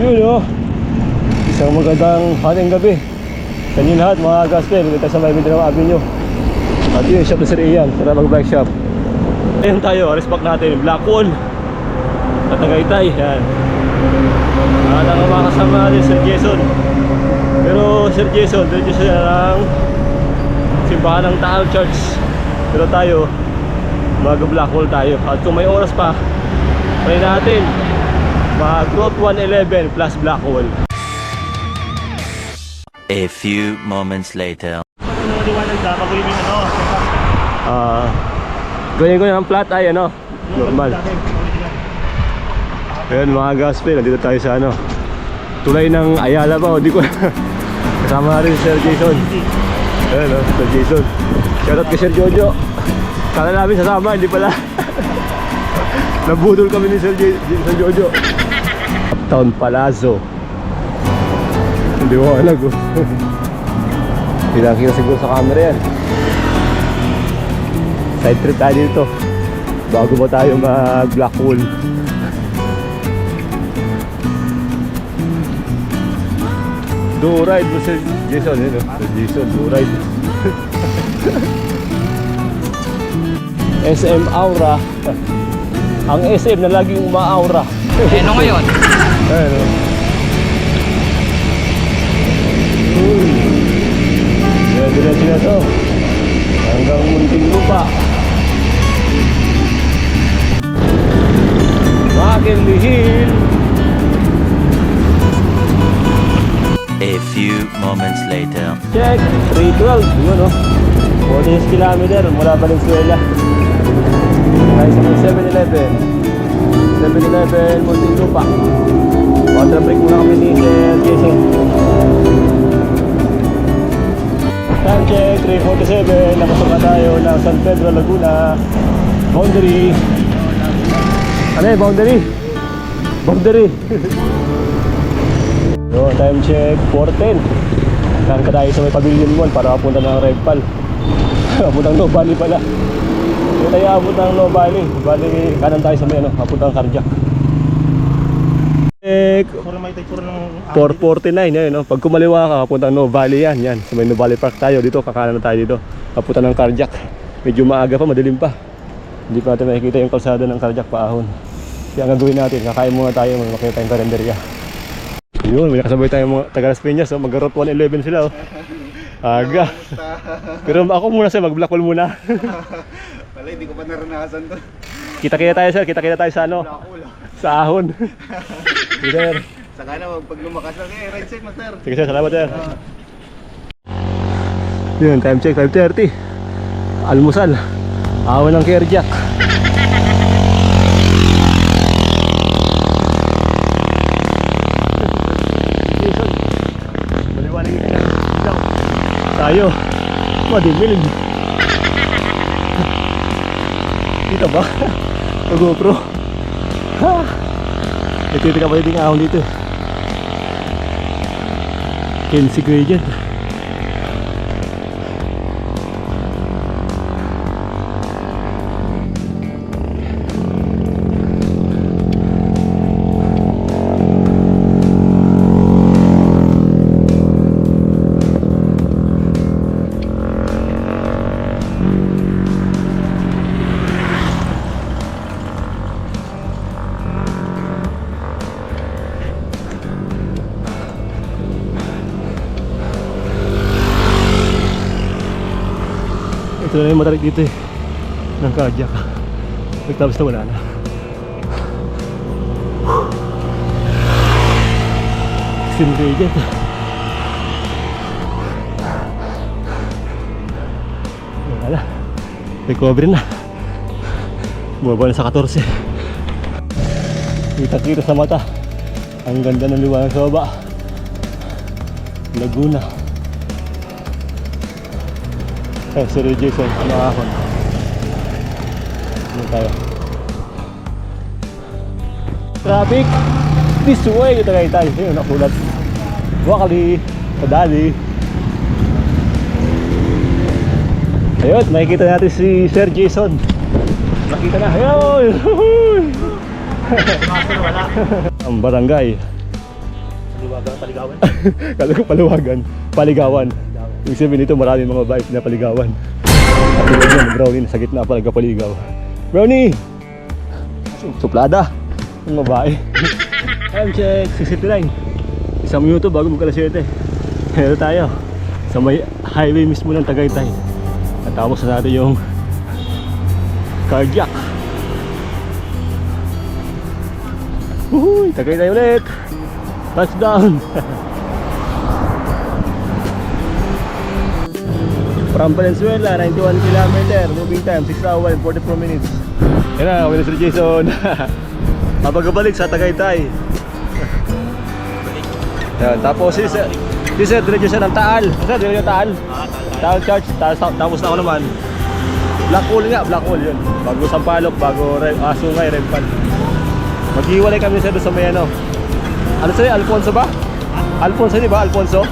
Yun oh. Isang magandang hating gabi. Sa inyo lahat mga gospel, dito sa May Mindanao Avenue. At yun, shop na Sir Ian, para mag-bike shop. Ayun tayo, respect natin, Blackwall. At Tagaytay, yan. At ang mga kasama natin, Sir Jason. Pero Sir Jason, dito siya ng simbahan ng Taal Church. Pero tayo, mag-Blackwall tayo. At kung may oras pa, try natin mag Route 111 plus Blackwall. A few moments later. Ah, gawin ko ng flat ay ano, normal. Ayun mga gospel, nandito tayo sa ano, tulay ng Ayala ba o di ko kasama na rin si Sir Jason. Ayun oh, Sir Jason. Shoutout kay Sir Jojo. Kala namin sasama, hindi pala. Nabudol kami ni Sir, J- Sir Jojo. Uptown Palazzo. Hindi ko alam. Pinakita siguro sa camera yan. Side trip tayo dito. Bago ba tayo mag Blackwall. Do ride mo si Jason, yun o. Jason, do ride. SM Aura. Ang SM na laging uma-aura. Eh, ano ngayon? Ayun o. Uy. Diretso na to. Hanggang munting lupa. Makinli Hill. A few moments later. Check. 312. Yun o. 46 kilometer mula Valenzuela. Tayo sa may 7-Eleven. 7-Eleven, munting lupa. Water break muna kami ni Sir Jason. Time check, 3.47. Nakasok na tayo ng San Pedro, Laguna. Boundary. Ano boundary? Boundary. Yo, time check, 4.10. Saan ka tayo sa may pavilion mall para papunta ng Red Pal. Papuntang No Valley pala. Hindi tayo abot ng No Valley. Bali, kanan tayo sa may ano, papuntang Cardiac. Check, Puro may puro ng 449 yan, no? Pag kumaliwa ka, papunta No Valley yan, yan. Sa may No Valley Park tayo, dito, kakanan na tayo dito. Papunta ng Cardiac. Medyo maaga pa, madilim pa. Hindi pa natin makikita yung kalsada ng Cardiac paahon. Kaya ang gagawin natin, kakain muna tayo, may makita tayong kalendarya. Yun, may nakasabay tayong mga taga Las Piñas, oh. mag-route 111 sila, oh. Aga. Pero ako muna sir, mag-blackwall muna. Wala, hindi ko pa naranasan to. Kita-kita tayo sir, kita-kita tayo sa ano, sa ahon. sir. Saka na, pag lumakas lang, eh, right side, master. Sige sir, salamat sir. Yun, time check, 5.30. Almusal. Awan ng Kerjak. Tayo, madilim. Kita ba? Mag-GoPro. Ha! Nagtitika pa yung ahon dito. 15 gradient. Ito matarik dito eh. Ng cardiac. Nagtapos na wala na. Extreme gradient. Wala na. Recovery na. Bumaba na sa 14. Kita-kita sa mata. Ang ganda ng liwanag sa baba. Laguna. Eh, Sir Jason, ano ahon? Ano tayo? Traffic! This way! Ito kayo tayo. Ayun, nakulat. Wakali! Padali! Ayun, makikita natin si Sir Jason. Nakita na. Ayun! Ang barangay. Liwagang paligawan. Kala ko palawagan, paligawan. Ibig sabihin nito maraming mga babae na paligawan. At tulad yan, brownie nasa gitna pa nagkapaligaw. Brownie! Suplada! Ang babae. Time check, 6.59. Isang minuto bago magkala 7. Ito tayo. Sa may highway mismo ng Tagaytay. Natapos na natin yung cardiac. Uhuy, Tagaytay ulit! Touchdown! From Valenzuela, 91 km, moving time 6 hours and 44 minutes. Yan na, wala si Jason. Mapagabalik sa Tagaytay. Yan, tapos si Sir, si Sir, diretso siya ng Taal. Sir, diretso ng Taal. Taal Church, tapos, tapos na ako naman. Black Hole nga, Black Hole yun. Bago Sampalok, bago ah, Sungay, Rempan. Maghiwalay kami sa doon sa may ano. Ano sa'yo, Alfonso ba? Alfonso di ba? Alfonso?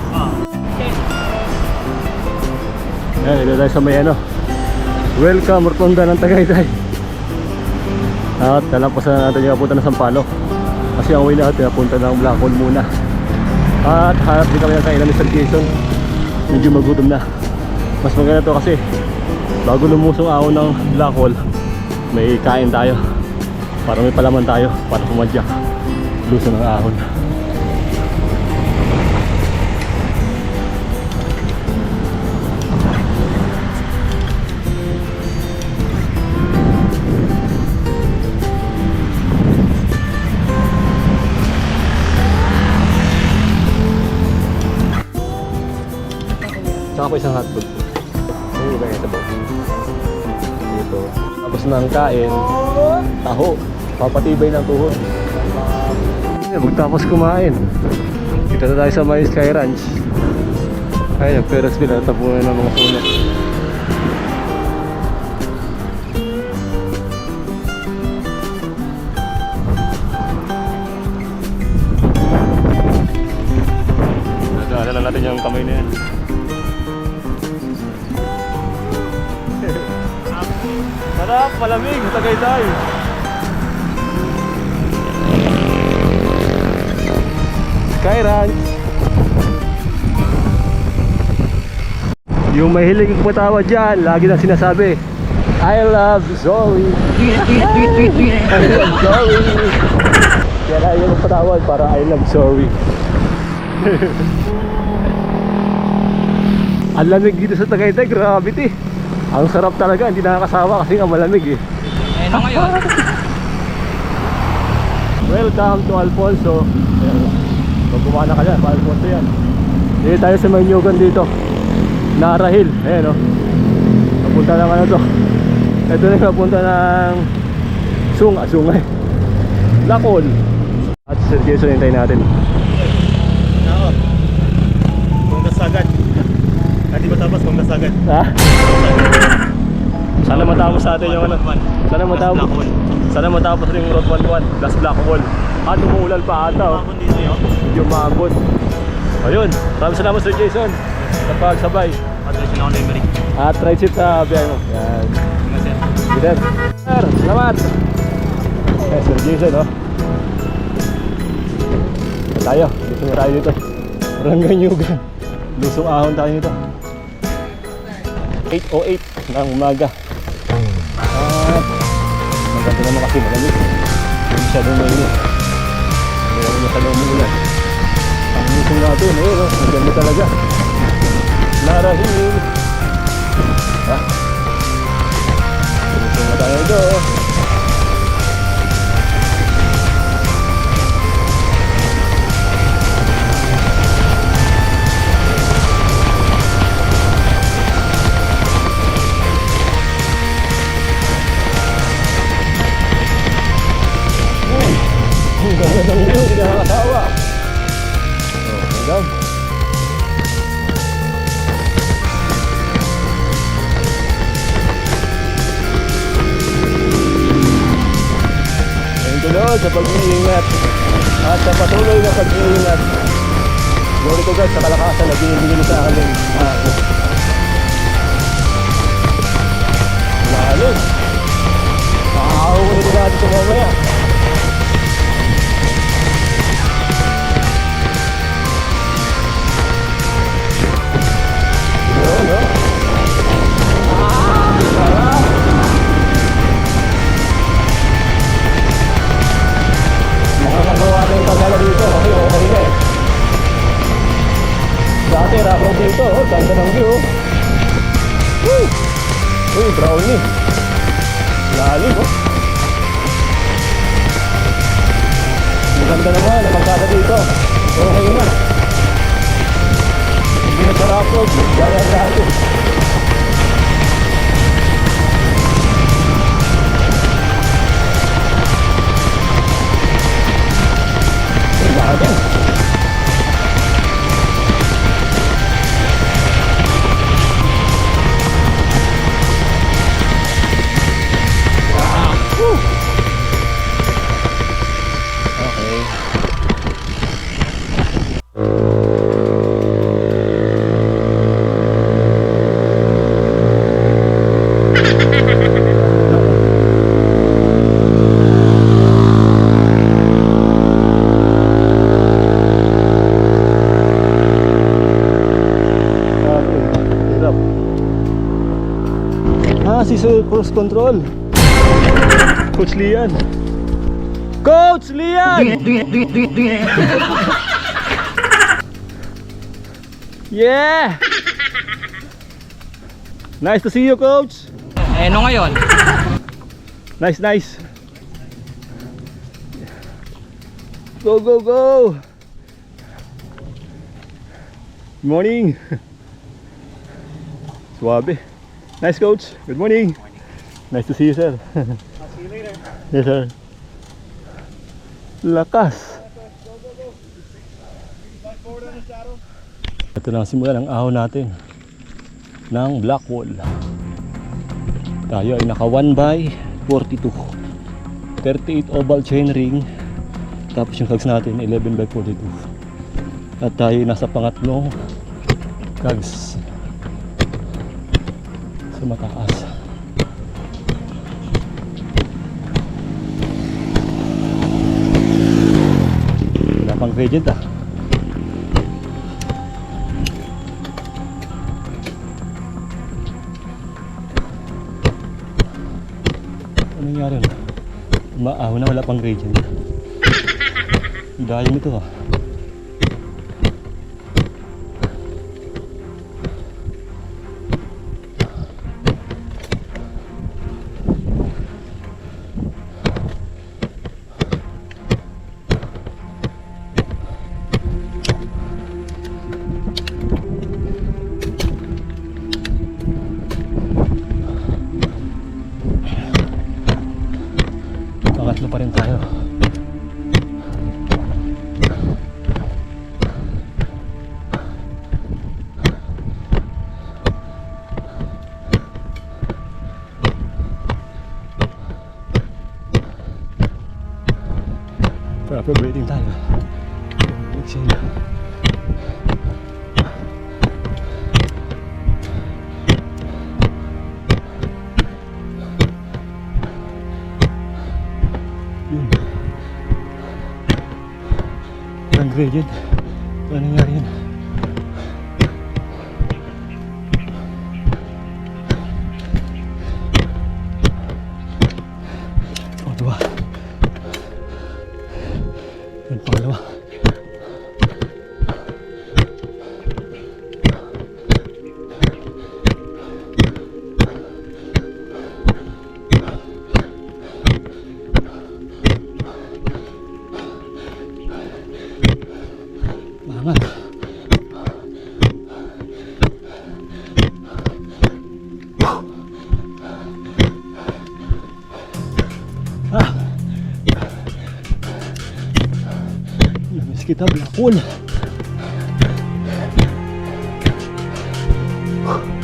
Ayan, ito tayo sa may ano. Welcome, Rotonda ng Tagaytay. At talampasan na natin yung punta ng Sampaloc. Kasi ang way natin, punta ng Black Hole muna. At hanap din kami ng kainan ni Sir Jason. Medyo magutom na. Mas maganda to kasi bago lumusong ahon ng Black Hole, may kain tayo. Para may palaman tayo, para pumadyak. Luso ng ahon. Isang hotdog. May iba yung sabaw. Dito. Tapos ng kain, taho. Papatibay ng tuhod. Magtapos kumain. Dito na tayo sa may Sky Ranch. Ayun, yung Ferris wheel. Tapunan ng mga puno. Nadaanan natin yung kamay na yan. Sarap, malamig, Tagaytay. Sky Ranch. Yung mahilig ang patawa dyan, lagi na sinasabi, I love Zoe. I love Zoe. Kaya lagi yung patawad para I love Zoe. Ang lamig dito sa Tagaytay, grabe ti. Ang sarap talaga, hindi nakakasawa kasi nga malamig eh. Ayun na ngayon. Welcome to Alfonso. Pag kumana ka dyan, pa Alfonso yan. Dito tayo sa Manyugan dito. Nara Hill. Ayan o. Papunta ng ano to. Ito na yung papunta ng Sunga, Sungay. Lakol. At Sir Jason hintayin natin. Oo. Kung kasagad. Hindi ba tapos kung kasagad? Ha? Sana matapos sa atin yung ano. Sana matapos. Sana matapos rin yung Road 11 plus Black Wall. At umuulan pa ata oh. Ako dito yun. Medyo maabot. Ayun, maraming salamat Sir Jason sa pagsabay. Address na ako na Emery. At try chip sa biyahe mo. Yan. Sir. Sir, salamat. Eh, Sir Jason, oh. Tayo. Dito na tayo dito. Barangay Nyugan. Lusong ahon tayo dito. 8.08 ng umaga. At maganda naman kasi malamig. Hindi masyadong mainit. Hindi naman masyadong umuulan. Ang lusong natin, eh, no? Maganda talaga. Narahil. Ha? Lusong na tayo doon. Ganda ng view, hindi nakakasawa. Oh, hanggang. Sa pag-iingat at sa patuloy na pag-iingat. Glory to God sa kalakasan na binibigay sa amin. Ako. Lalo. Makakauwi din natin ito mamaya. Cruise Control. Coach Lian. Coach Lian! yeah! Nice to see you, Coach. Eh, no ngayon? Nice, nice. Go, go, go! Morning. Suabe. Nice, Coach. Good morning. Nice to see you, sir. See you later. Yes, sir. Lakas. Ito na ang simula ng ahon natin ng black wall. Tayo ay naka 1 by 42. 38 oval chain ring. Tapos yung cogs natin 11 by 42. At tayo ay nasa pangatlong cogs sa mataas. Gradient ah. Ano nangyari na? Maaho na wala pang gradient. Dayang ito ah. Pangatlo pa rin tayo. Proper breathing tayo. Ang Namiss kita, Black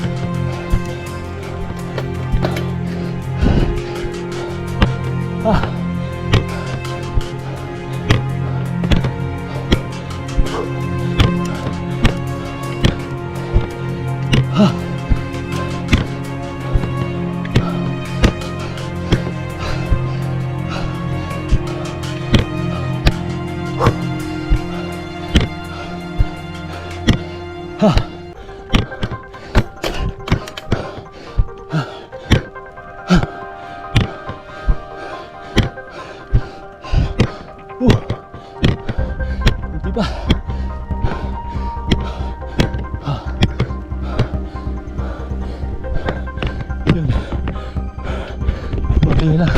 pila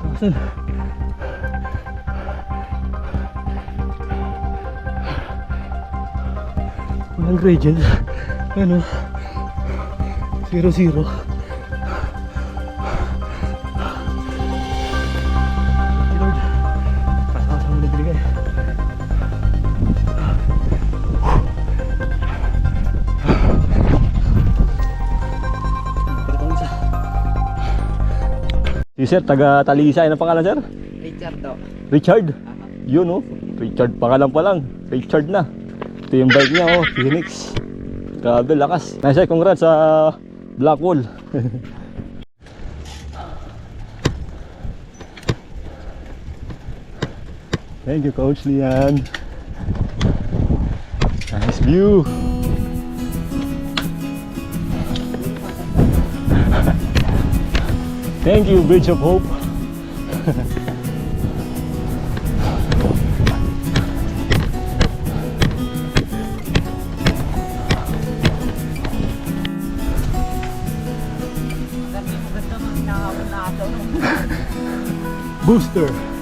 tapasin walang gradient. Ano? Zero zero. Si sir, taga Talisay. Ano pangalan sir? Richard to. Richard. Yun oh. Richard pangalan pa lang. Richard na. Ito yung bike niya oh. Phoenix. Grabe, lakas. Nice sir, congrats sa Blackwall. Thank you, Coach Lian. Nice view. Thank you, Bridge of Hope. Booster.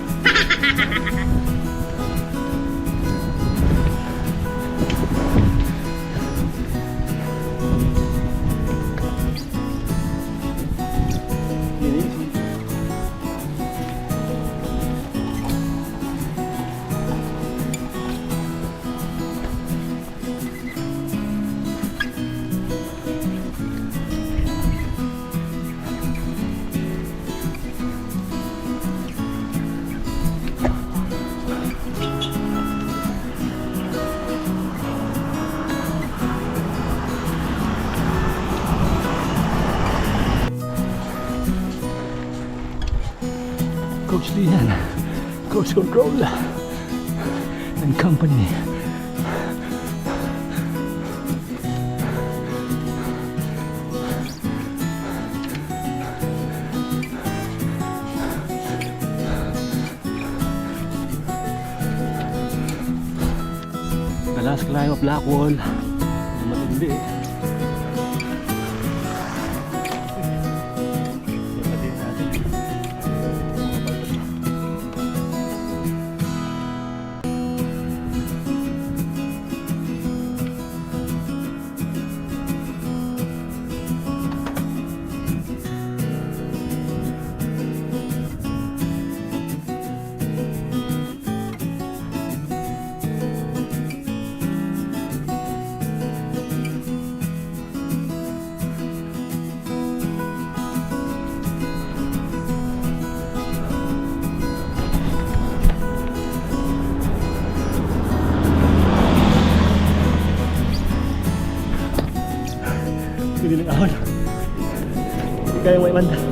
Coach and company. The last climb of Blackwall. Matindi Hindi kaya may manda.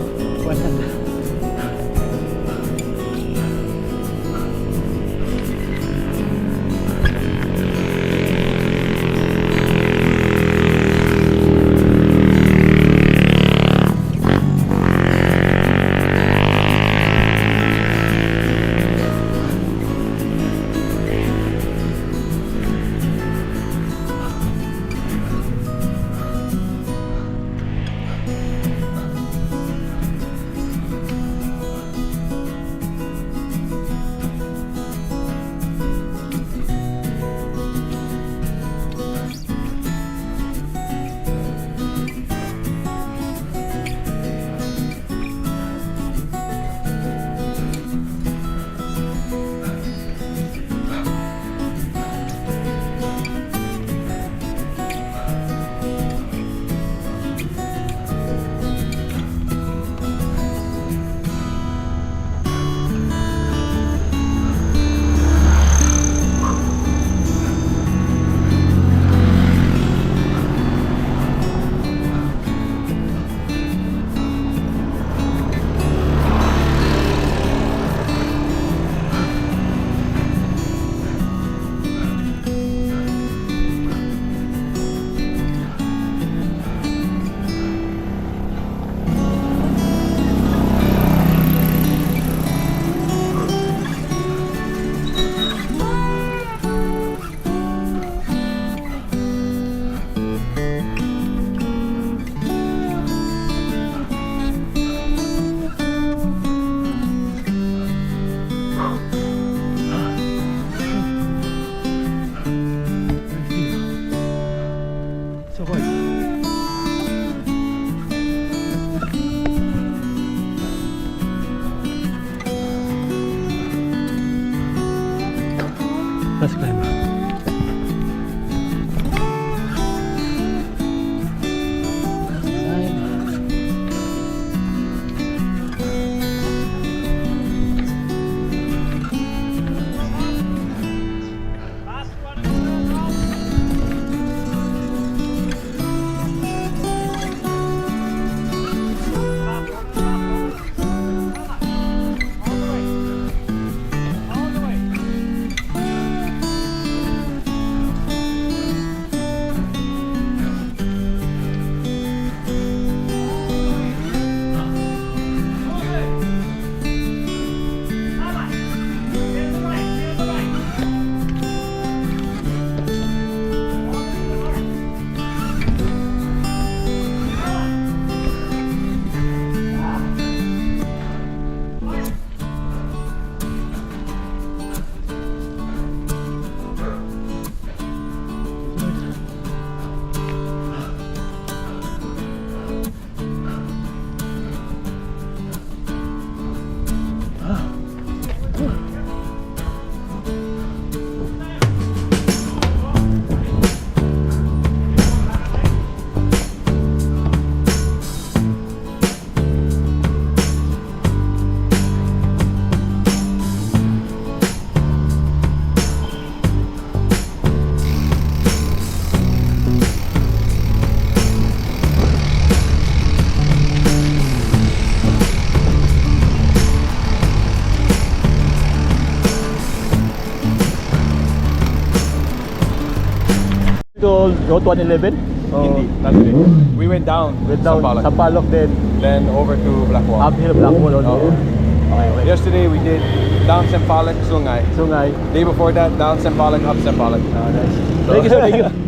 To Route 111? Oh, Hindi, not today. We went down. Went down Sampaloc. Sampaloc then Then over to Blackwall. uphill Blackwall all the way. Oo. Okay, okay. Yesterday we did down Sampaloc, Sungay. Sungay. Day before that, down Sampaloc, up Sampaloc. Ah, nice. Thank you sir, thank you.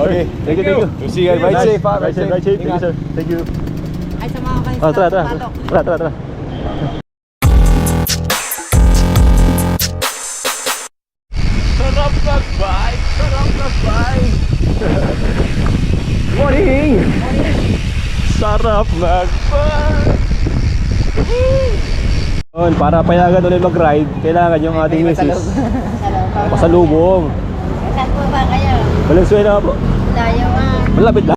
Okay, Thank you, thank you. We'll see you guys. Ride Nice. safe, ha? Ride safe, ride safe. Thank you Ingat. sir. Thank you. Ay, samahan kayo Ah, tara, tara. Palok. Tara, tara, tara. Sarap mag-bike! Yun, para payagan ulit mag-ride, kailangan yung ating misis Salamat. pasalubong. Saan po ba kayo? Valenzuela po. Layo nga. Malapit lang.